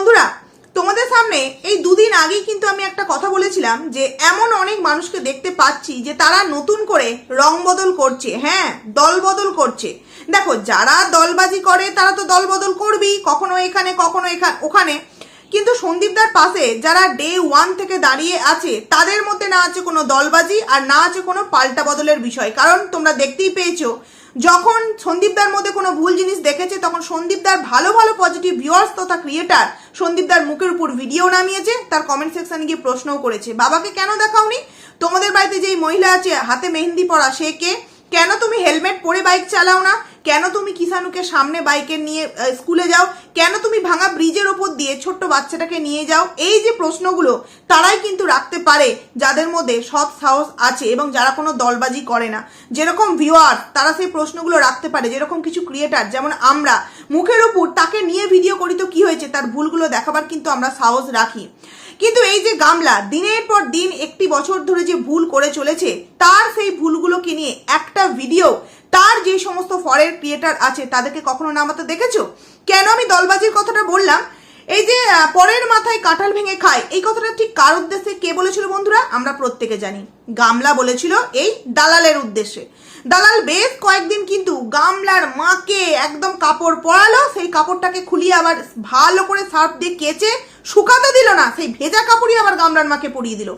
বন্ধুরা, তোমাদের সামনে এই দুদিন আগেই কিন্তু আমি একটা কথা বলেছিলাম যে এমন অনেক মানুষকে দেখতে পাচ্ছি যে তারা নতুন করে রং বদল করছে হ্যাঁ দল বদল করছে। দেখো, যারা দলবাজি করে, তারা তো দল বদল করবেই, কখনো এখানে কখনো এখানে ওখানে। কিন্তু সন্দীপদার পাশে যারা ডে ওয়ান থেকে দাঁড়িয়ে আছে, তাদের মধ্যে না আছে কোনো দলবাজি আর না আছে কোনো পাল্টা বদলের বিষয়। কারণ তোমরা দেখতেই পেয়েছ যখন সন্দীপদার মধ্যে কোনো ভুল জিনিস দেখেছে, তখন সন্দীপদার ভালো ভালো পজিটিভ ভিউয়ার্স তথা ক্রিয়েটার সন্দীপদার মুখের উপর ভিডিও নামিয়েছে, তার কমেন্ট সেকশনে গিয়ে প্রশ্নও করেছে। বাবাকে কেন দেখাওনি? তোমাদের বাড়িতে যেই মহিলা আছে, হাতে মেহেন্দি পরা, সে কে? কেন তুমি হেলমেট পরে বাইক চালাও না? কেন তুমি কিষানুকে সামনে বাইকে নিয়ে স্কুলে যাও? কেন তুমি ভাঙা ব্রিজের ওপর দিয়ে ছোট্ট বাচ্চাটাকে নিয়ে যাও? এই যে প্রশ্নগুলো, তারাই কিন্তু রাখতে পারে যাদের মধ্যে সৎ সাহস আছে এবং যারা কোনো দলবাজি করে না। যেরকম ভিউয়ার তারা সেই প্রশ্নগুলো রাখতে পারে। যেরকম কিছু ক্রিয়েটার যেমন আমরা, মুখের উপর তাকে নিয়ে ভিডিও করি তো কী হয়েছে? তার ভুলগুলো দেখাবার কিন্তু আমরা সাহস রাখি। কিন্তু এই যে গামলা, দিনের পর দিন একটি বছর ধরে যে ভুল করে চলেছে, তার সেই ভুলগুলোকে নিয়ে একটা ভিডিও তার যে সমস্ত ফরের ক্রিয়েটার আছে, তাদেরকে কখনো নামাতে দেখেছ? কেন আমি দলবাজির কথাটা বললাম? এই যে পরের মাথায় কাঁঠাল ভেঙে খায়, এই কথাটা ঠিক কার উদ্দেশ্যে কে বলেছিল বন্ধুরা? আমরা প্রত্যেকে জানি। গামলা বলেছিল এই দালালের উদ্দেশ্যে। দালাল বেশ কয়েকদিন কিন্তু গামলার মাকে একদম কাপড় পরালো, সেই কাপড়টাকে খুলিয়ে আবার ভালো করে সার্ফ দিয়ে কেচে শুকাতে দিল না, সেই ভেজা কাপড়ই আবার গামলার মাকে পরিয়ে দিল।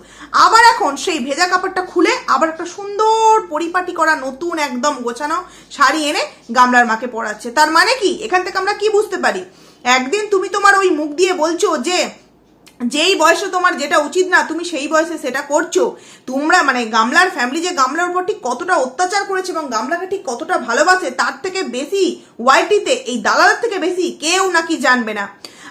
আবার এখন সেই ভেজা কাপড়টা খুলে আবার একটা সুন্দর পরিপাটি করা নতুন একদম গোছানো শাড়ি এনে গামলার মাকে পরাচ্ছে। তার মানে কি? এখান থেকে আমরা কি বুঝতে পারি? একদিন তুমি তোমার ওই মুখ দিয়ে বলছো যে, যেই বয়সে তোমার যেটা উচিত না, তুমি সেই বয়সে সেটা করছ। তোমরা মানে গামলার ফ্যামিলি যে গামলার উপর ঠিক কতটা অত্যাচার করেছে এবং গামলাকে ঠিক কতটা ভালোবাসে, তার থেকে বেশি ওয়াইটিতে এই দালালের থেকে বেশি কেউ নাকি জানবে না।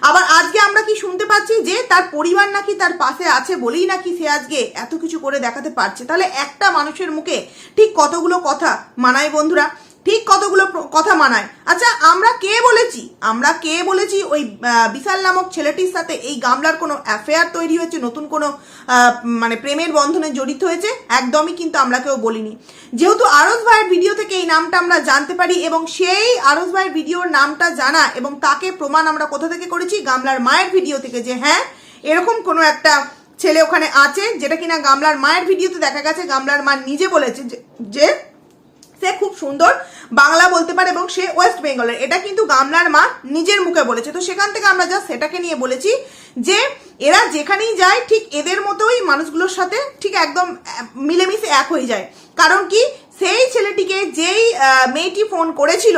আবার আজকে আমরা কি শুনতে পাচ্ছি যে, তার পরিবার নাকি তার পাশে আছে বলেই নাকি সে আজকে এত কিছু করে দেখাতে পারছে? তাহলে একটা মানুষের মুখে ঠিক কতগুলো কথা? মানায় বন্ধুরা ঠিক কতগুলো কথা মানায়। আচ্ছা আমরা কে বলেছি? আমরা কে বলেছি ওই বিশাল নামক ছেলেটির সাথে এই গামলার কোনো অ্যাফেয়ার তৈরি হয়েছে, নতুন কোনো মানে প্রেমের বন্ধনে জড়িত হয়েছে? একদমই কিন্তু আমরা কেউ বলিনি। যেহেতু আরস ভাইয়ের ভিডিও থেকে এই নামটা আমরা জানতে পারি এবং সেই আরস ভাইয়ের ভিডিওর নামটা জানা এবং তাকে প্রমাণ আমরা কোথা থেকে করেছি? গামলার মায়ের ভিডিও থেকে যে হ্যাঁ এরকম কোনো একটা ছেলে ওখানে আছে যেটা কিনা গামলার মায়ের ভিডিওতে দেখা গেছে, গামলার মা নিজে বলেছে যে সে খুব সুন্দর বাংলা বলতে পারে এবং সে ওয়েস্ট বেঙ্গলের এটা কিন্তু গামলার মা নিজের মুখে বলেছে। তো সেখান থেকে আমরা যা সেটাকে নিয়ে বলেছি যে এরা যেখানেই যায়, ঠিক এদের মতোই মানুষগুলোর সাথে ঠিক একদম মিলেমিশে এক হয়ে যায়। কারণ কি? সেই ছেলেটিকে যেই মেয়েটি ফোন করেছিল,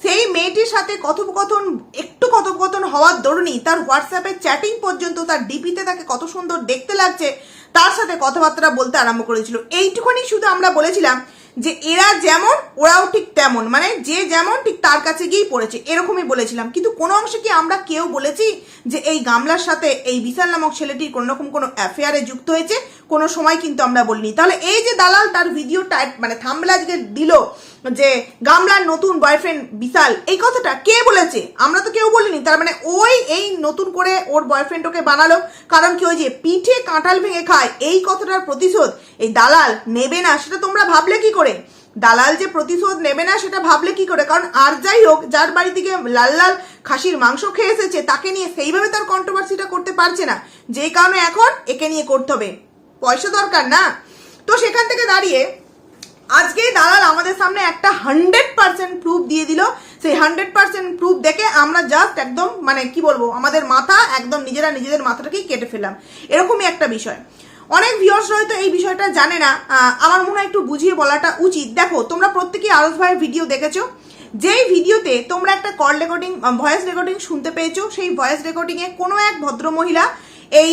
সেই মেয়েটির সাথে কথোপকথন, একটু কথোপকথন হওয়ার দরুনই তার হোয়াটসঅ্যাপে চ্যাটিং পর্যন্ত, তার ডিপিতে তাকে কত সুন্দর দেখতে লাগছে, তার সাথে কথাবার্তা বলতে আরম্ভ করেছিল। এইটুখানি শুধু আমরা বলেছিলাম যে এরা যেমন, ওরাও ঠিক তেমন। মানে যে যেমন, ঠিক তার কাছে গিয়েই পড়েছে। এরকমই বলেছিলাম। কিন্তু কোনো অংশে কি আমরা কেউ বলেছি যে এই গামলার সাথে এই বিশাল নামক ছেলেটির কোনো রকম কোনো অ্যাফেয়ারে যুক্ত হয়েছে? কোনো সময় কিন্তু আমরা বলিনি। তাহলে এই যে দালাল তার ভিডিও টাইপ মানে থাম্বলা আজকে দিল যে গামলার নতুন বয়ফ্রেন্ড বিশাল, এই কথাটা কে বলেছে? আমরা তো কেউ বলিনি। তার মানে ওই, এই নতুন করে ওর বয়ফ্রেন্ড ওকে বানালো। কারণ কি ওই যে পিঠে কাঁঠাল ভেঙে খায়, এই কথাটার প্রতিশোধ এই দালাল নেবে না। সেটা তোমরা ভাবলে কি করে? দালাল যে প্রতিশোধ নেবে না সেটা ভাবলে কি করে? কারণ আর যাই হোক, যার বাড়ি থেকে লাল লাল খাসির মাংস খেয়ে এসেছে, তাকে নিয়ে সেইভাবে তার কন্ট্রোভার্সিটা করতে পারছে না। যে কারণে এখন একে নিয়ে করতে হবে। পয়সা দরকার না? তো সেখান থেকে দাঁড়িয়ে আজকে দালাল আমাদের সামনে একটা হান্ড্রেড পার্সেন্ট প্রুফ দিয়ে দিল। সেই হান্ড্রেড পার্সেন্ট প্রুফ দেখে আমরা জাস্ট একদম মানে কি বলব, আমাদের মাথা একদম নিজেরা নিজেদের মাথাটাকেই কেটে ফেললাম। এরকমই একটা বিষয়। অনেক ভিউয়ার্স হয়তো এই বিষয়টা জানে না। আমার মনে হয় একটু বুঝিয়ে বলাটা উচিত। দেখো, তোমরা প্রত্যেকেই আরস ভাইয়ের ভিডিও দেখেছ। যেই ভিডিওতে তোমরা একটা কল রেকর্ডিং ভয়েস রেকর্ডিং শুনতে পেয়েছ, সেই ভয়েস রেকর্ডিংয়ে কোনো এক ভদ্রমহিলা এই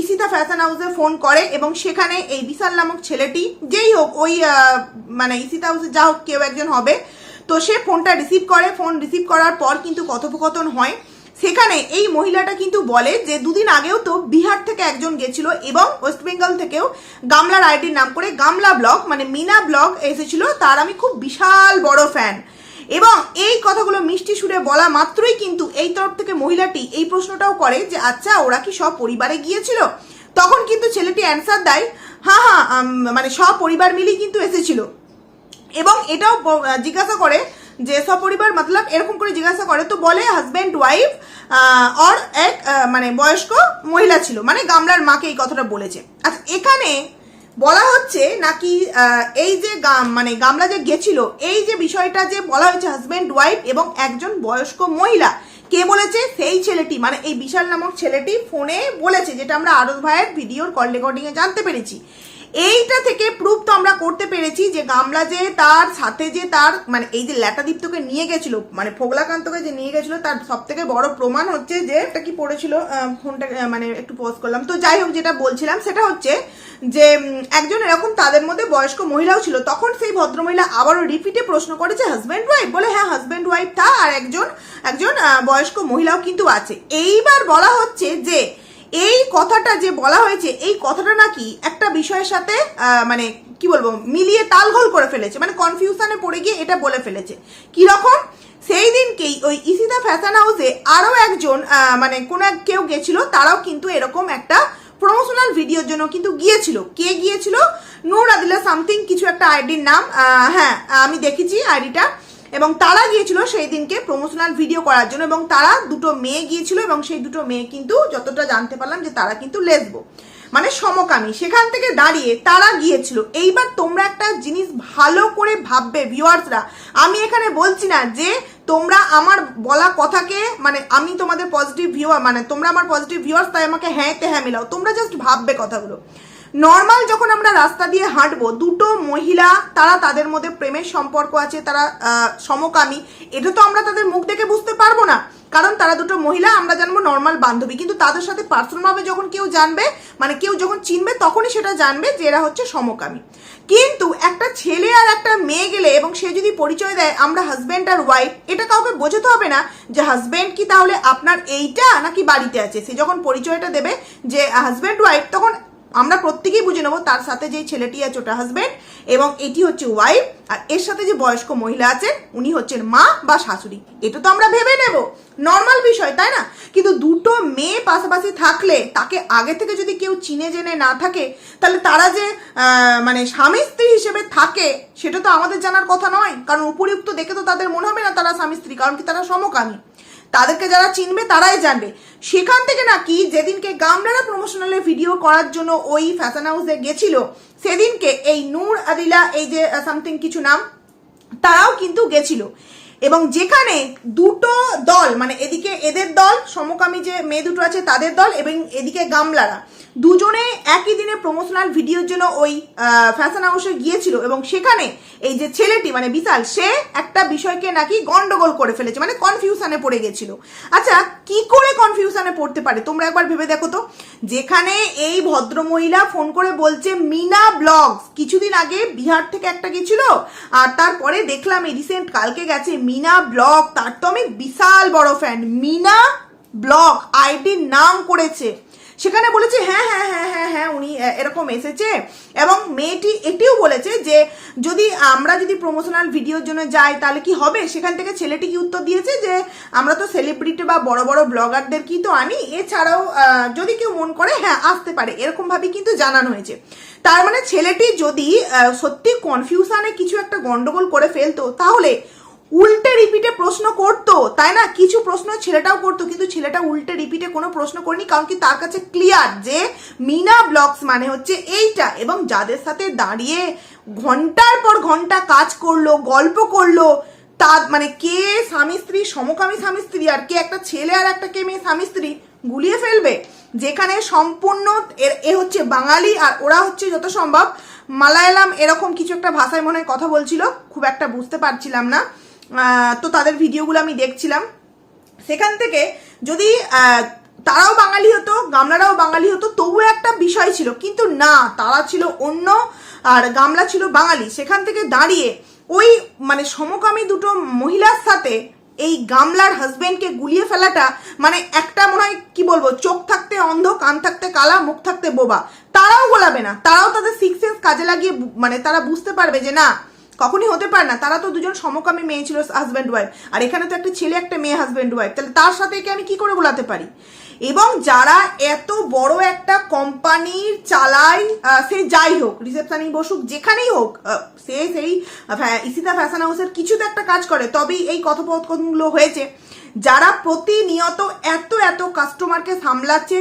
ইসিতা ফ্যাশন হাউসে ফোন করে এবং সেখানে এই বিশাল নামক ছেলেটি, যেই হোক, ওই মানে ইসিতা হাউসে যা হোক কেউ একজন হবে, তো সে ফোনটা রিসিভ করে। ফোন রিসিভ করার পর কিন্তু কথোপকথন হয়। সেখানে এই মহিলাটা কিন্তু বলে যে দুদিন আগেও তো বিহার থেকে একজন গেছিল এবং ওয়েস্ট বেঙ্গল থেকেও গামলার আইডির নাম করে গামলা ব্লগ মানে মিনা ব্লগ এসেছিল। তার আমি খুব বিশাল বড় ফ্যান এবং এই কথাগুলো মিষ্টি সুরে বলা মাত্রই কিন্তু এই তরফ থেকে মহিলাটি এই প্রশ্নটাও করে যে আচ্ছা ওরা কি সব পরিবারে গিয়েছিল? তখন কিন্তু ছেলেটি অ্যান্সার দেয় হ্যাঁ হ্যাঁ মানে সব পরিবার মিলেই কিন্তু এসেছিল। এবং এটাও জিজ্ঞাসা করে যে সপরিবার মতলব এরকম করে জিজ্ঞাসা করে, তো বলে হাজব্যান্ড ওয়াইফ অর এক মানে বয়স্ক মহিলা ছিল মানে গামলার মাকে এই কথাটা বলেছে। আচ্ছা এখানে বলা হচ্ছে নাকি এই যে গাম মানে গামলা যে গেছিল, এই যে বিষয়টা যে বলা হয়েছে হাজব্যান্ড ওয়াইফ এবং একজন বয়স্ক মহিলা, কে বলেছে? সেই ছেলেটি মানে এই বিশাল নামক ছেলেটি ফোনে বলেছে, যেটা আমরা আরজ ভাইয়ের ভিডিওর কল রেকর্ডিং এ জানতে পেরেছি। এইটা থেকে প্রুফ তো করতে পেরেছি যে গামলা যে তার, সাথে যে তার মানে এই যে ল্যাটাদীপ্তকে নিয়ে গেছিল মানে ফোগলাকান্তকে যে নিয়ে গেছিল, তার সব থেকে বড় প্রমাণ হচ্ছে যে একটা কি পড়েছিল ফোনটা মানে একটু পোস্ট করলাম। তো যাই হোক, যেটা বলছিলাম সেটা হচ্ছে যে একজন এরকম তাদের মধ্যে বয়স্ক মহিলাও ছিল। তখন সেই ভদ্রমহিলা আবারও রিপিটে প্রশ্ন করেছে হাজব্যান্ড ওয়াইফ বলে হ্যাঁ হাজব্যান্ড ওয়াইফ তা আর একজন একজন বয়স্ক মহিলাও কিন্তু আছে। এইবার বলা হচ্ছে যে এই কথাটা যে বলা হয়েছে, এই কথাটা নাকি একটা বিষয়ের সাথে মানে কি বলব, মিলিয়ে তালঘোল করে ফেলেছে। মানে কনফিউশনে পড়ে গিয়ে এটা বলে ফেলেছে। কি রকম সেই দিনকেই ওই ইসিতা ফ্যাশন হাউসে আরও একজন মানে কোন এক কেউ গেছিল, তারাও কিন্তু এরকম একটা প্রমোশনাল ভিডিওর জন্য কিন্তু গিয়েছিল। কে গিয়েছিল? নূর আদিলা সামথিং কিছু একটা আইডির নাম হ্যাঁ আমি দেখেছি আইডিটা এবং তারা গিয়েছিল সেই দিনকে প্রমোশনাল ভিডিও করার জন্য এবং তারা দুটো মেয়ে গিয়েছিল এবং সেই দুটো মেয়ে কিন্তু যতটা জানতে পারলাম যে তারা কিন্তু লেসবো মানে সমকামী। সেখান থেকে দাঁড়িয়ে তারা গিয়েছিল। এইবার তোমরা একটা জিনিস ভালো করে ভাববে ভিউয়ার্সরা আমি এখানে বলছি না যে তোমরা আমার বলা কথাকে মানে আমি তোমাদের পজিটিভ ভিউয়ার মানে তোমরা আমার পজিটিভ ভিউয়ার্স তাই আমাকে হ্যাঁতে হ্যাঁ মিলাও। তোমরা জাস্ট ভাববে কথাগুলো। নর্মাল যখন আমরা রাস্তা দিয়ে হাঁটবো, দুটো মহিলা, তারা তাদের মধ্যে প্রেমের সম্পর্ক আছে, তারা সমকামী, এটা তো আমরা তাদের মুখ দেখে বুঝতে পারব না। কারণ তারা দুটো মহিলা, আমরা জানব নর্মাল বান্ধবী। কিন্তু তাদের সাথে পার্সোনালভাবে যখন কেউ জানবে মানে কেউ যখন চিনবে, তখনই সেটা জানবে যে এরা হচ্ছে সমকামী। কিন্তু একটা ছেলে আর একটা মেয়ে গেলে এবং সে যদি পরিচয় দেয়, আমরা হাজব্যান্ড আর ওয়াইফ এটা কাউকে বোঝাতে হবে না যে হাজব্যান্ড কি তাহলে আপনার এইটা নাকি বাড়িতে আছে। সে যখন পরিচয়টা দেবে যে হাজব্যান্ড ওয়াইফ তখন আমরা প্রত্যেকেই বুঝে নেব তার সাথে যে ছেলেটি আছে ওটা হাজবেন্ড এবং এটি হচ্ছে ওয়াইফ আর এর সাথে যে বয়স্ক মহিলা আছেন উনি হচ্ছেন মা বা শাশুড়ি। এটা তো আমরা ভেবে নেব। নর্মাল বিষয়, তাই না? কিন্তু দুটো মেয়ে পাশাপাশি থাকলে, তাকে আগে থেকে যদি কেউ চিনে জেনে না থাকে, তাহলে তারা যে মানে স্বামী স্ত্রী হিসেবে থাকে, সেটা তো আমাদের জানার কথা নয়। কারণ উপরিউক্ত দেখে তো তাদের মনে হবে না তারা স্বামী স্ত্রী, কারণ কি তারা সমকামী। তাদেরকে যারা চিনবে তারাই জানবে। সেখান থেকে নাকি যেদিনকে গামলারা প্রমোশনালের ভিডিও করার জন্য ওই ফ্যাশন হাউসে গেছিল, সেদিনকে এই নূর, আদিলা, এই যে সামথিং কিছু নাম, তারাও কিন্তু গেছিল। এবং যেখানে দুটো দল মানে এদিকে এদের দল, সমকামী যে মেয়ে দুটো আছে তাদের দল এবং এদিকে গামলারা, দুজনে একই দিনে প্রমোশনাল ভিডিওর জন্য ওই ফ্যাশন হাউসে গিয়েছিল এবং সেখানে এই যে ছেলেটি মানে বিশাল, সে একটা বিষয়কে নাকি গন্ডগোল করে ফেলেছে মানে কনফিউশনে পড়ে গেছিল। আচ্ছা কি করে কনফিউশনে পড়তে পারে? তোমরা একবার ভেবে দেখো তো। যেখানে এই ভদ্রমহিলা ফোন করে বলছে, মিনা ব্লগস কিছুদিন আগে বিহার থেকে একটা গেছিল, আর তারপরে দেখলাম এই রিসেন্ট কালকে গেছে মিনা ব্লগ তার তো আমি বিশাল বড় ফ্যান মিনা ব্লগ আইডির নাম করেছে। সেখানে বলেছে হ্যাঁ হ্যাঁ হ্যাঁ হ্যাঁ হ্যাঁ উনি এরকম এসেছে। এবং মেয়েটি এটিও বলেছে যে, যদি আমরা যদি প্রমোশনাল ভিডিওর জন্য যাই, তাহলে কি হবে? সেখান থেকে ছেলেটি কি উত্তর দিয়েছে যে, আমরা তো সেলিব্রিটি বা বড় বড় ব্লগারদের কি তো আনি? এছাড়াও যদি কেউ মন করে হ্যাঁ আসতে পারে। এরকম ভাবে কিন্তু জানানো হয়েছে। তার মানে ছেলেটি যদি সত্যি কনফিউশনে কিছু একটা গন্ডগোল করে ফেলতো, তাহলে উল্টে রিপিটে প্রশ্ন করতো, তাই না? কিছু প্রশ্ন ছেলেটাও করতো, কিন্তু ছেলেটা উল্টে রিপিটে কোনো প্রশ্ন করেনি, কারণ কি তার কাছে ক্লিয়ার যে মিনা ব্লগস মানে হচ্ছে এইটা এবং যাদের সাথে দাঁড়িয়ে ঘণ্টার পর ঘণ্টা কাজ করল, গল্প করল তা মানে কে স্বামী স্ত্রী, সমকামী স্বামী স্ত্রী আর কে একটা ছেলে আর একটা কে মেয়ে স্বামী স্ত্রী গুলিয়ে ফেলবে, যেখানে সম্পূর্ণ এ হচ্ছে বাঙালি আর ওরা হচ্ছে যত সম্ভব মালায়ালাম এরকম কিছু একটা ভাষায় মনে হয় কথা বলছিল, খুব একটা বুঝতে পারছিলাম না। তো তাদের ভিডিওগুলো আমি দেখছিলাম। সেখান থেকে যদি তারাও বাঙালি হতো, গামলারাও বাঙালি হতো, তবুও একটা বিষয় ছিল, কিন্তু না, তারা ছিল অন্য আর গামলা ছিল বাঙালি। সেখান থেকে দাঁড়িয়ে ওই মানে সমকামী দুটো মহিলার সাথে এই গামলার হাজবেন্ডকে গুলিয়ে ফেলাটা মানে একটা মনে হয়, কি বলব, চোখ থাকতে অন্ধ, কান থাকতে কালা, মুখ থাকতে বোবা। তারাও গোলাবে না। তারাও তাদের সিক্স সেন্স কাজে লাগিয়ে মানে তারা বুঝতে পারবে যে না কখনই হতে পারে না। তারা তো দুজন সমকামী মেয়ে ছিল হাজব্যান্ড ওয়াইফ আর এখানে তো একটা ছেলে, একটা মেয়ে হাজব্যান্ড ওয়াইফ তাহলে তার সাথে একে আমি কি করে গোলাতে পারি? এবং যারা এত বড় একটা কোম্পানির চালায় সে যাই হোক রিসেপশানি বসুক, যেখানেই হোক সে সেই ইসিতা ফ্যাশন হাউসের কিছু তো একটা কাজ করে। তবেই এই কথোপকথনগুলো হয়েছে। যারা প্রতিনিয়ত এত এত কাস্টমারকে সামলাচ্ছে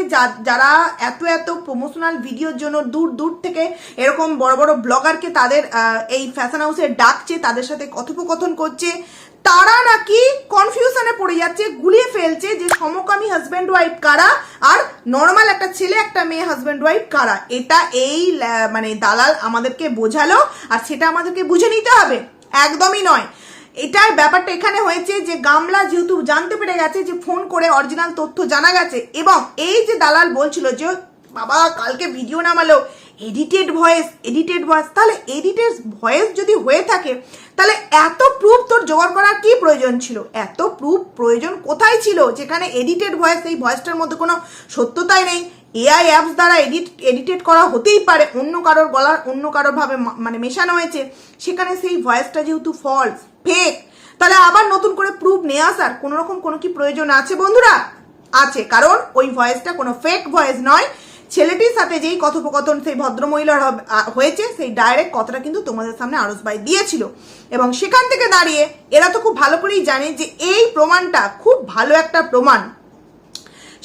যারা এত এত প্রমোশনাল ভিডিওর জন্য দূর দূর থেকে এরকম বড় বড় ব্লগারকে তাদের এই ফ্যাশন হাউসে ডাকছে, তাদের সাথে কথোপকথন করছে, তারা নাকি কনফিউশনে পড়ে যাচ্ছে, গুলিয়ে ফেলছে যে সমকামী হাজব্যান্ড ওয়াইফ কারা আর নর্মাল একটা ছেলে, একটা মেয়ে হাজব্যান্ড ওয়াইফ কারা। এটা এই মানে দালাল আমাদেরকে বোঝালো, আর সেটা আমাদেরকে বুঝে নিতে হবে। একদমই নয়। এটার ব্যাপারটা এখানে হয়েছে যে গামলা যেহেতু জানতে পেরে গেছে যে ফোন করে অরিজিনাল তথ্য জানা গেছে এবং এই যে দালাল বলছিল যে, বাবা, কালকে ভিডিও নামালো এডিটেড ভয়েস এডিটেড ভয়েস তাহলে এডিটেড ভয়েস যদি হয়ে থাকে, তাহলে এত প্রুফ তোর জোগাড় করার কি প্রয়োজন ছিল? এত প্রুফ প্রয়োজন কোথায় ছিল? যেখানে এডিটেড ভয়েস এই ভয়েসটার মধ্যে কোনো সত্যতাই নেই। এআই অ্যাপস দ্বারা এডিট এডিটেড করা হতেই পারে, অন্য কারোর গলার, অন্য কারোর ভাবে মা- মানে মেশানো হয়েছে। সেখানে সেই ভয়েসটা যেহেতু ফলস ফেক তাহলে আবার নতুন করে প্রুফ নিয়ে আসার কোনো রকম কোনো কি প্রয়োজন আছে বন্ধুরা? আছে, কারণ ওই ভয়েসটা কোনো ফেক ভয়েস নয়। ছেলেটির সাথে যেই কথোপকথন সেই ভদ্রমহিলার হয়েছে, সেই ডাইরেক্ট কথাটা কিন্তু তোমাদের সামনে আরস ভাই দিয়েছিল। এবং সেখান থেকে দাঁড়িয়ে এরা তো খুব ভালো করেই জানে যে এই প্রমাণটা খুব ভালো একটা প্রমাণ।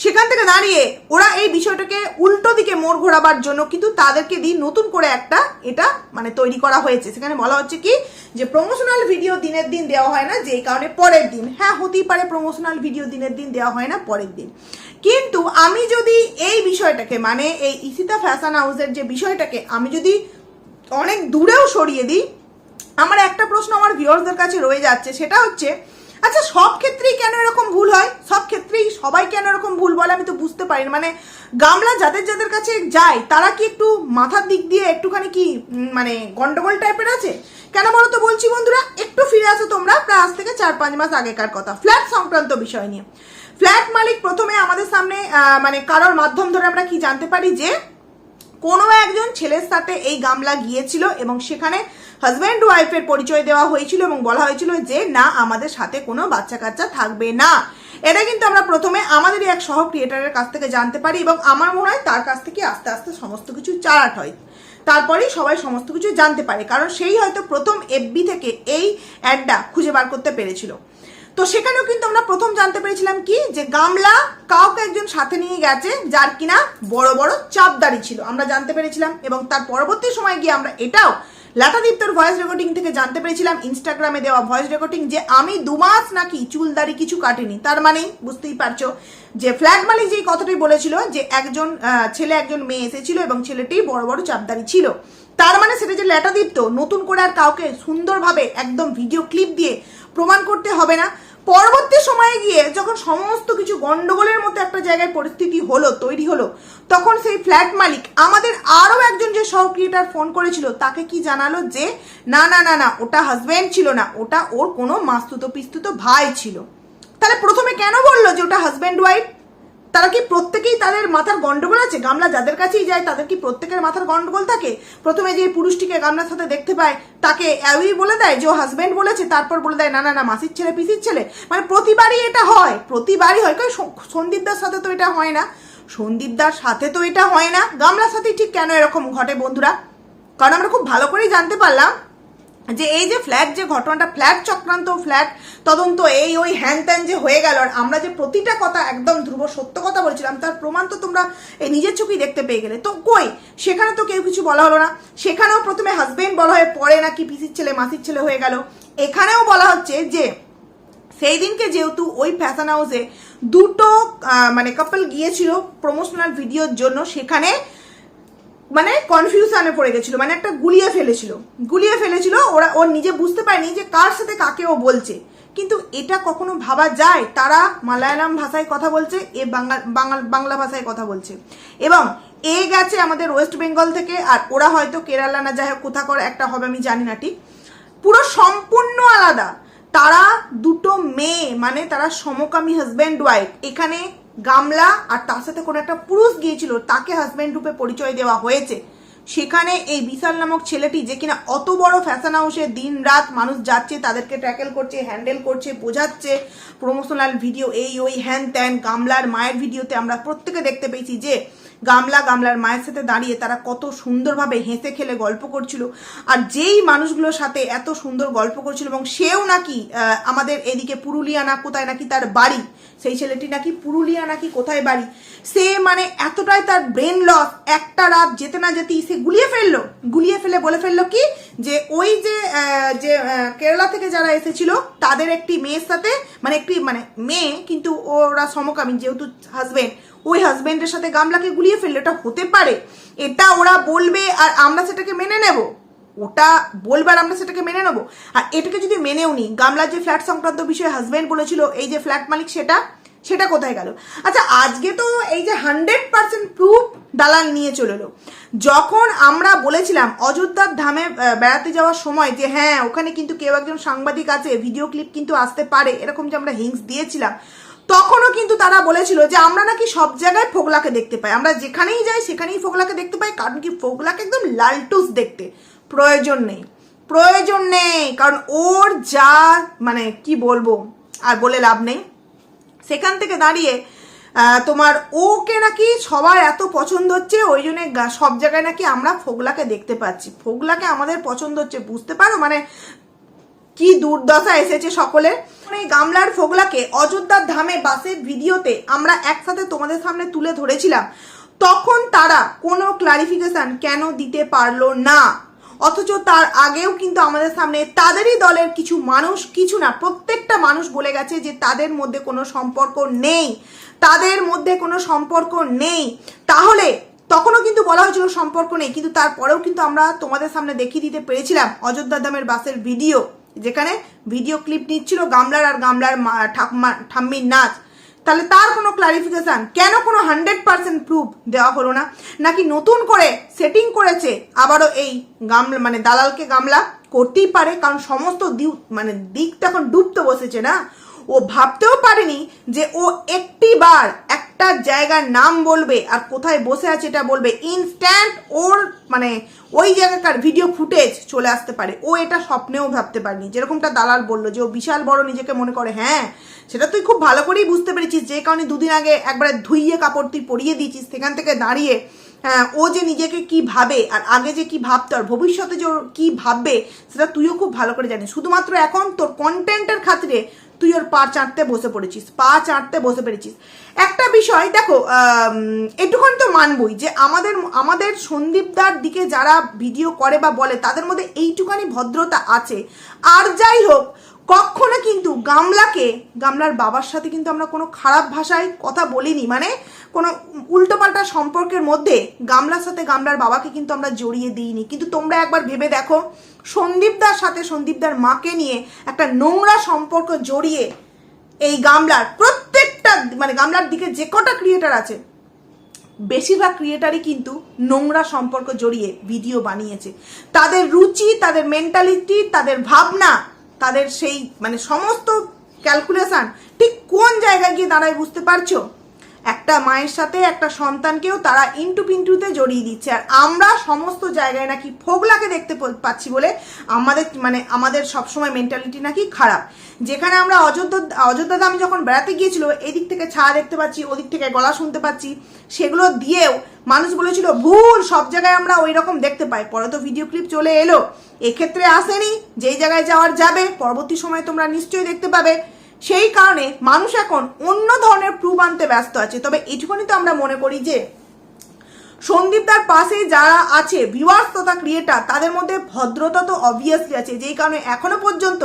সেখান থেকে দাঁড়িয়ে ওরা এই বিষয়টাকে উল্টো দিকে মোড় ঘোরাবার জন্য কিন্তু তাদেরকে দিয়ে নতুন করে একটা এটা মানে তৈরি করা হয়েছে। সেখানে বলা হচ্ছে কি যে প্রমোশনাল ভিডিও দিনের দিন দেওয়া হয় না, যেই কারণে পরের দিন। হ্যাঁ হতেই পারে প্রমোশনাল ভিডিও দিনের দিন দেওয়া হয় না, পরের দিন। কিন্তু আমি যদি এই বিষয়টাকে মানে এই ইসিতা ফ্যাশন হাউসের যে বিষয়টাকে আমি যদি অনেক দূরেও সরিয়ে দিই, আমার একটা প্রশ্ন আমার ভিউয়ার্সদের কাছে রয়ে যাচ্ছে, সেটা হচ্ছে আচ্ছা সব ক্ষেত্রেই কেন এরকম ভুল হয়? সব ক্ষেত্রেই সবাই কেন এরকম ভুল বলে? আমি তো বুঝতে পারি না। মানে গামলা যাদের যাদের কাছে যায়, তারা কি একটু মাথার দিক দিয়ে একটুখানি কি মানে গন্ডগোল টাইপের আছে? কেন বলো তো বলছি বন্ধুরা, একটু ফিরে আসো তোমরা, প্রায় আজ থেকে চার পাঁচ মাস আগেকার কথা। ফ্ল্যাট সংক্রান্ত বিষয় নিয়ে। ফ্ল্যাট মালিক প্রথমে আমাদের সামনে মানে কারোর মাধ্যম ধরে আমরা কি জানতে পারি যে কোনো একজন ছেলের সাথে এই গামলা গিয়েছিল এবং সেখানে হাজব্যান্ড ওয়াইফের পরিচয় দেওয়া হয়েছিল এবং বলা হয়েছিল যে, না, আমাদের সাথে কোনো বাচ্চা কাচ্চা থাকবে না। এটা কিন্তু আমরা প্রথমে আমাদেরই এক সহ ক্রিয়েটারের কাছ থেকে জানতে পারি এবং আমার মনে হয় তার কাছ থেকে আস্তে আস্তে সমস্ত কিছু চালাট হয়। তারপরেই সবাই সমস্ত কিছু জানতে পারে, কারণ সেই হয়তো প্রথম এফবি থেকে এই অ্যাডটা খুঁজে বার করতে পেরেছিল। তো সেখানেও কিন্তু আমরা প্রথম জানতে পেরেছিলাম কি? যে গামলা কাউকে একজন সাথে নিয়ে গেছে যার কিনা বড় বড় চাপদারি ছিল। আমরা জানতে পেরেছিলাম এবং তার পরবর্তী সময় গিয়ে আমরা এটাও লাটাদীপ্তর ভয়েস রেকর্ডিং থেকে জানতে পেরেছিলাম। ইনস্টাগ্রামে দেওয়া ভয়েস রেকর্ডিং যে আমি দু মাস নাকি চুলদারি কিছু কাটিনি। তার মানে বুঝতেই পারছ যে ফ্ল্যাট মালিক যেই কথাটি বলেছিল যে একজন ছেলে একজন মেয়ে এসেছিল এবং ছেলেটি বড় বড় চাপদারি ছিল। তার মানে সেটা যে ল্যাটাদীপ্ত নতুন করে আর কাউকে সুন্দরভাবে একদম ভিডিও ক্লিপ দিয়ে প্রমাণ করতে হবে না। পরবর্তী সময়ে গিয়ে যখন সমস্ত কিছু গন্ডগোলের মতো একটা জায়গায় পরিস্থিতি হলো, তৈরি হলো, তখন সেই ফ্ল্যাট মালিক আমাদের আরও একজন যে সহ ক্রিয়েটার ফোন করেছিল, তাকে কি জানালো যে, না না না না, ওটা হাজব্যান্ড ছিল না, ওটা ওর কোনো মাস্তুত পিস্তুত ভাই ছিল। তাহলে প্রথমে কেন বলল যে ওটা হাজব্যান্ড ওয়াইফ তারা কি প্রত্যেকেই তাদের মাথার গন্ডগোল আছে? গামলা যাদের কাছেই যায়, তাদের কি প্রত্যেকের মাথার গন্ডগোল থাকে? প্রথমে যে পুরুষটিকে গামলার সাথে দেখতে পায়, তাকে অ্যাউই বলে দেয়, যে ও হাজব্যান্ড বলেছে তারপর বলে দেয়, না না না, মাসির ছেলে, পিসির ছেলে মানে প্রতিবারই এটা হয়, প্রতিবারই হয়। সো- সন্দীপদার সাথে তো এটা হয় না। সন্দীপদার সাথে তো এটা হয় না। গামলার সাথে ঠিক কেন এরকম ঘটে বন্ধুরা? কারণ আমরা খুব ভালো করেই জানতে পারলাম যে এই যে ফ্ল্যাট, যে ঘটনাটা, ফ্ল্যাট চক্রান্ত, ফ্ল্যাট তদন্ত, এই ওই হ্যান ত্যান যে হয়ে গেল, আর আমরা যে প্রতিটা কথা একদম ধ্রুব সত্য কথা বলছিলাম, তার প্রমাণ তো তোমরা এই নিজের চোখেই দেখতে পেয়ে গেলে। তো কই? সেখানে তো কেউ কিছু বলা হলো না। সেখানেও প্রথমে হাজবেন্ড বলা হয় পরে নাকি পিসির ছেলে, মাসির ছেলে হয়ে গেল। এখানেও বলা হচ্ছে যে, সেই দিনকে যেহেতু ওই ফ্যাশন হাউসে দুটো মানে কাপল গিয়েছিল প্রমোশনাল ভিডিওর জন্য, সেখানে মানে কনফিউশনে পড়ে গেছিল মানে একটা গুলিয়ে ফেলেছিল। গুলিয়ে ফেলেছিল, ওরা, ও নিজে বুঝতে পারেনি যে কার সাথে কাকে ও বলছে। কিন্তু এটা কখনো ভাবা যায়, তারা মালায়ালাম ভাষায় কথা বলছে, এ বাংলা বাংলা ভাষায় কথা বলছে। এবং এ গেছে আমাদের ওয়েস্ট বেঙ্গল থেকে, আর ওরা হয়তো কেরালা না, যাই হোক কোথাকার একটা হবে আমি জানি না ঠিক। পুরো সম্পূর্ণ আলাদা। তারা দুটো মেয়ে মানে তারা সমকামী হাজব্যান্ড ওয়াইফ এখানে গামলা আর তার সাথে কোনো একটা পুরুষ গিয়েছিল, তাকে হাজব্যান্ড রূপে পরিচয় দেওয়া হয়েছে। সেখানে এই বিশাল নামক ছেলেটি যে কিনা অত বড় ফ্যাশন হাউসে দিন রাত মানুষ যাচ্ছে, তাদেরকে ট্যাকেল করছে হ্যান্ডেল করছে, বোঝাচ্ছে। প্রমোশনাল ভিডিও এই, ওই, হ্যান ত্যান, গামলার মায়ের ভিডিওতে আমরা প্রত্যেকে দেখতে পেয়েছি যে গামলা গামলার মায়ের সাথে দাঁড়িয়ে তারা কত সুন্দরভাবে হেসে খেলে গল্প করছিল। আর যেই মানুষগুলোর সাথে এত সুন্দর গল্প করছিল এবং সেও নাকি আমাদের এদিকে পুরুলিয়া না কোথায় নাকি তার বাড়ি, সেই ছেলেটি নাকি পুরুলিয়া নাকি কোথায় বাড়ি, সে মানে এতটাই তার ব্রেন লস একটা রাত যেতে না যেতেই সে গুলিয়ে ফেলল। গুলিয়ে ফেলে বলে ফেলল কি? যে ওই যে যে কেরালা থেকে যারা এসেছিল, তাদের একটি মেয়ের সাথে মানে একটি মানে মেয়ে, কিন্তু ওরা সমকামী, যেহেতু হাজবেন্ড ওই হাজবেন্ডের সাথে গামলাকে গুলিয়ে ফেললে এটা হতে পারে। এটা ওরা বলবে আর আমরা সেটাকে মেনে নেব। ওটা বলবার আমরা সেটাকে মেনে নেব। আর এটাকে যদি মেনেও নিই গামলার যে ফ্ল্যাট সংক্রান্ত বিষয়ে হাজবেন্ড বলেছিল, এই যে ফ্ল্যাট মালিক সেটা সেটা কোথায় গেল? আচ্ছা আজকে তো এই যে হান্ড্রেড পার্সেন্ট প্রুফ দালাল নিয়ে চলে এলো। যখন আমরা বলেছিলাম অযোধ্যার ধামে বেড়াতে যাওয়ার সময় যে হ্যাঁ ওখানে কিন্তু কেউ একজন সাংবাদিক আছে ভিডিও ক্লিপ কিন্তু আসতে পারে, এরকম যে আমরা হিংস দিয়েছিলাম তখনও কিন্তু তারা বলেছিল যে আমরা নাকি সব জায়গায় ফোগলাকে দেখতে পাই। আমরা যেখানেই যাই, সেখানেই ফোগলাকে দেখতে পাই, কারণ কি ফোগলাকে একদম লালটুস দেখতে। প্রয়োজন নেই। প্রয়োজন নেই, কারণ ওর যা মানে কি বলব, আর বলে লাভ নেই। সেখান থেকে দাঁড়িয়ে তোমার ওকে নাকি সবার এত পছন্দ হচ্ছে, ওই জন্য সব জায়গায় নাকি আমরা ফোগলাকে দেখতে পাচ্ছি। ফোগলাকে আমাদের পছন্দ হচ্ছে, বুঝতে পারো? মানে কি দুর্দশা এসেছে সকলের। এই গামলার ফোগলাকে অযোধ্যার ধামে বাসের ভিডিওতে আমরা একসাথে তোমাদের সামনে তুলে ধরেছিলাম। তখন তারা কোনো ক্লারিফিকেশন কেন দিতে পারল না? অথচ তার আগেও কিন্তু আমাদের সামনে তাদেরই দলের কিছু মানুষ, কিছু না, প্রত্যেকটা মানুষ বলে গেছে যে তাদের মধ্যে কোনো সম্পর্ক নেই। তাদের মধ্যে কোনো সম্পর্ক নেই। তাহলে তখনও কিন্তু বলা হয়েছিল সম্পর্ক নেই, কিন্তু তারপরেও কিন্তু আমরা তোমাদের সামনে দেখিয়ে দিতে পেরেছিলাম অযোধ্যা ধামের বাসের ভিডিও। যেখানে ভিডিও ক্লিপ নিচ্ছিল গামলার আর গামলার ঠাকুমা ঠাম্মির নাচ। তাহলে তার কোনো ক্লারিফিকেশান কেন কোনো হান্ড্রেড পার্সেন্ট প্রুফ দেওয়া হলো না? নাকি নতুন করে সেটিং করেছে আবারও এই গামলা মানে দালালকে গামলা করতেই পারে? কারণ সমস্ত দিক মানে দিক তো এখন ডুবতে বসেছে না? ও ভাবতেও পারেনি যে ও একটি বার একটা জায়গার নাম বলবে আর কোথায় বসে আছে এটা বলবে। ইনস্ট্যান্ট ওর মানে ওই জায়গাকার ভিডিও ফুটেজ চলে আসতে পারে। ও এটা স্বপ্নেও ভাবতে পারেনি। যেরকমটা দালাল বলল যে ও বিশাল বড় নিজেকে মনে করে হ্যাঁ সেটা তুই খুব ভালো করেই বুঝতে পেরেছিস যে কারণে দুদিন আগে একবারে ধুইয়ে কাপড় তুই পরিয়ে দিয়েছিস। সেখান থেকে দাঁড়িয়ে হ্যাঁ, ও যে নিজেকে কি ভাবে আর আগে যে কি ভাবতো আর ভবিষ্যতে যে ওর কি ভাববে সেটা তুইও খুব ভালো করে জানিস। শুধুমাত্র এখন তোর কন্টেন্টের খাতিরে তুই ওর পা চাঁটতে বসে পড়েছিস পা চাটতে বসে পেরেছিস। একটা বিষয় দেখো এটুখানি তো মানবই যে আমাদের আমাদের সন্দীপদার দিকে যারা ভিডিও করে বা বলে তাদের মধ্যে এইটুখানি ভদ্রতা আছে। আর যাই হোক কখনো কিন্তু গামলাকে, গামলার বাবার সাথে কিন্তু আমরা কোনো খারাপ ভাষায় কথা বলিনি মানে কোনো উল্টোপাল্টা সম্পর্কের মধ্যে গামলার সাথে গামলার বাবাকে কিন্তু আমরা জড়িয়ে দিইনি। কিন্তু তোমরা একবার ভেবে দেখো সন্দীপদার সাথে সন্দীপদার মাকে নিয়ে একটা নোংরা সম্পর্ক জড়িয়ে এই গামলার প্রত্যেকটা মানে গামলার দিকে যে কটা ক্রিয়েটার আছে, বেশিরভাগ ক্রিয়েটারই কিন্তু নোংরা সম্পর্ক জড়িয়ে ভিডিও বানিয়েছে। তাদের রুচি, তাদের মেন্টালিটি তাদের ভাবনা তাদের সেই মানে সমস্ত ক্যালকুলেশান ঠিক কোন জায়গায় গিয়ে দাঁড়ায় বুঝতে পারছ? একটা মায়ের সাথে একটা সন্তানকেও তারা ইন্টু পিন্টুতে জড়িয়ে দিচ্ছে। আর আমরা সমস্ত জায়গায় নাকি ফোগলাকে দেখতে পাচ্ছি বলে আমাদের মানে আমাদের সবসময় মেন্টালিটি নাকি খারাপ। যেখানে আমরা অযোধ্যা অযোধ্যাতে আমি যখন বেড়াতে গিয়েছিল, এদিক থেকে ছা দেখতে পাচ্ছি, ওদিক থেকে গলা শুনতে পাচ্ছি। সেগুলো দিয়েও মানুষ বলেছিল, ভুল, সব জায়গায় আমরা ওই রকম দেখতে পাই। পরে তো ভিডিও ক্লিপ চলে এলো। এক্ষেত্রে আসেনি, যেই জায়গায় যাওয়ার যাবে, পরবর্তী সময় তোমরা নিশ্চয়ই দেখতে পাবে। সেই কারণে মানুষ এখন অন্য ধরনের প্রুফ আনতে ব্যস্ত আছে। তবে এটুকুনি তো আমরা মনে করি যে সন্দীপদার পাশে যারা আছে ভিউয়ার্স তথা ক্রিয়েটার তাদের মধ্যে ভদ্রতা তো অবভিয়াসলি আছে। যেই কারণে এখনও পর্যন্ত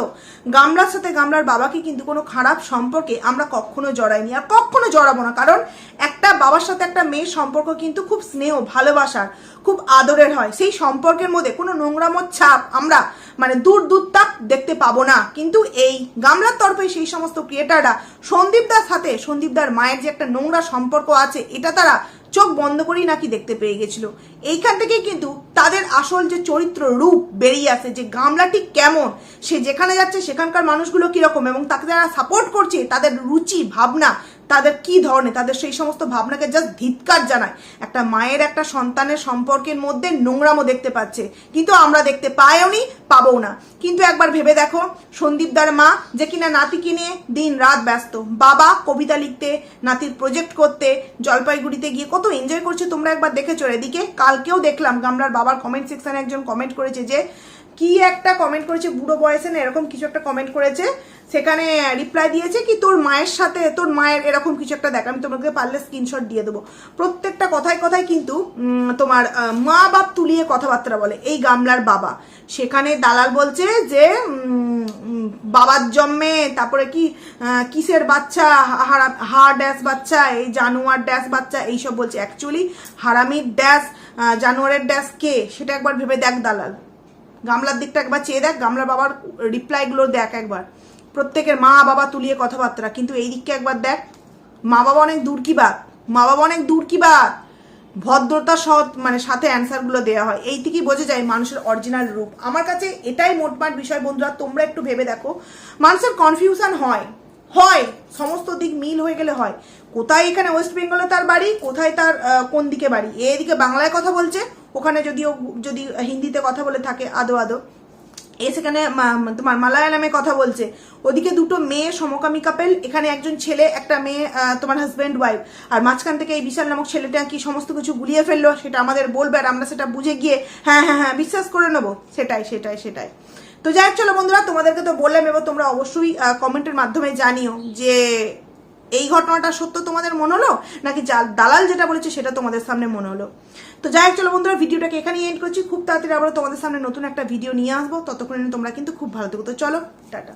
গামলার সাথে গামলার বাবাকে কিন্তু কোনো খারাপ সম্পর্কে আমরা কখনো জড়াইনি আর কখনো জড়াবো না। কারণ একটা বাবার সাথে একটা মেয়ের সম্পর্ক কিন্তু খুব স্নেহ, ভালোবাসার, খুব আদরের হয়। সেই সম্পর্কের মধ্যে কোনো নোংরামোর ছাপ আমরা মানে দূর দূর তাক দেখতে পাবো না। কিন্তু এই গামলার তরফে সেই সমস্ত ক্রিয়েটাররা সন্দীপদার সাথে সন্দীপদার মায়ের যে একটা নোংরা সম্পর্ক আছে, এটা তারা চোখ বন্ধ করেই নাকি দেখতে পেয়ে গেছিল। এইখান থেকেই কিন্তু তাদের আসল যে চরিত্র রূপ বেরিয়ে আসে, যে গামলাটি কেমন, সে যেখানে যাচ্ছে সেখানকার মানুষগুলো কীরকম এবং তাকে যারা সাপোর্ট করছে, তাদের রুচি, ভাবনা তাদের কি ধরনের, তাদের সেই সমস্ত ভাবনাকে জাস্ট ধিৎকার জানায়। একটা মায়ের একটা সন্তানের সম্পর্কের মধ্যে নোংরামও দেখতে পাচ্ছে। কিন্তু আমরা দেখতে পাইও নি পাবো না। কিন্তু একবার ভেবে দেখো, সন্দীপদার মা যে কিনা নাতিকে নিয়ে দিন রাত ব্যস্ত। বাবা কবিতা লিখতে, নাতির প্রজেক্ট করতে, জলপাইগুড়িতে গিয়ে কত এনজয় করছে তোমরা একবার দেখেছ? এদিকে কালকেও দেখলাম গামলার বাবার কমেন্ট সেকশানে একজন কমেন্ট করেছে যে, কি একটা কমেন্ট করেছে, বুড়ো বয়সে না এরকম কিছু একটা কমেন্ট করেছে। সেখানে রিপ্লাই দিয়েছে কি, তোর মায়ের সাথে, তোর মায়ের এরকম কিছু একটা দেখ, আমি তোমাকে পারলে স্ক্রিনশট দিয়ে দেবো। প্রত্যেকটা কথায় কথায় কিন্তু তোমার মা বাপ তুলিয়ে কথাবার্তা বলে, এই গামলার বাবা। সেখানে দালাল বলছে যে বাবার জন্মে, তারপরে কি কিসের বাচ্চা, হারা- হা ড্যাশ বাচ্চা, এই জানুয়ার ড্যাশ বাচ্চা, এইসব বলছে। অ্যাকচুয়ালি হারামির ড্যাশ জানুয়ারের ড্যাশ কে? সেটা একবার ভেবে দেখ দালাল। গামলার দিকটা একবার চেয়ে দেখ, গামলার বাবার রিপ্লাইগুলো দেখ একবার। প্রত্যেকের মা বাবা তুলিয়ে কথাবার্তা। কিন্তু এই দিককে একবার দেখ মা বাবা অনেক দূর কি বাত? মা বাবা অনেক দূর কি বাত? ভদ্রতা সৎ মানে সাথে অ্যান্সারগুলো দেওয়া হয়। এই থেকেই বোঝা যায় মানুষের অরিজিনাল রূপ। আমার কাছে এটাই মোটমাট বিষয় বন্ধুরা, তোমরা একটু ভেবে দেখো। মানুষের কনফিউশন হয়। হয়। সমস্ত দিক মিল হয়ে গেলে হয়। কোথায় এখানে ওয়েস্ট বেঙ্গলে তার বাড়ি? কোথায় তার কোন দিকে বাড়ি? এদিকে বাংলায় কথা বলছে, ওখানে যদিও, যদি হিন্দিতে কথা বলে থাকে আদো আদো। এ সেখানে তোমার মালায়ালামে কথা বলছে। ওদিকে দুটো মেয়ে সমকামী কাপেল এখানে একজন ছেলে, একটা মেয়ে তোমার হাজব্যান্ড ওয়াইফ আর মাঝখান থেকে এই বিশাল নামক ছেলেটা কি সমস্ত কিছু গুলিয়ে ফেলল, সেটা আমাদের বলবে আর আমরা সেটা বুঝে গিয়ে হ্যাঁ হ্যাঁ হ্যাঁ বিশ্বাস করে নেব। সেটাই সেটাই সেটাই। তো যাই হোক, চলো বন্ধুরা, তোমাদেরকে তো বললাম এবার তোমরা অবশ্যই কমেন্টের মাধ্যমে জানিও যে এই ঘটনাটা সত্য তোমাদের মনে হলো? নাকি দালাল যেটা বলেছে সেটা তোমাদের সামনে মনে হলো? তো যাই হোক, চলো বন্ধুরা, ভিডিওটাকে এখানেই এন্ড করছি। খুব তাড়াতাড়ি আবার তোমাদের সামনে নতুন একটা ভিডিও নিয়ে আসব। ততক্ষণে তোমরা কিন্তু খুব ভালো থেকো। তো চলো, টাটা।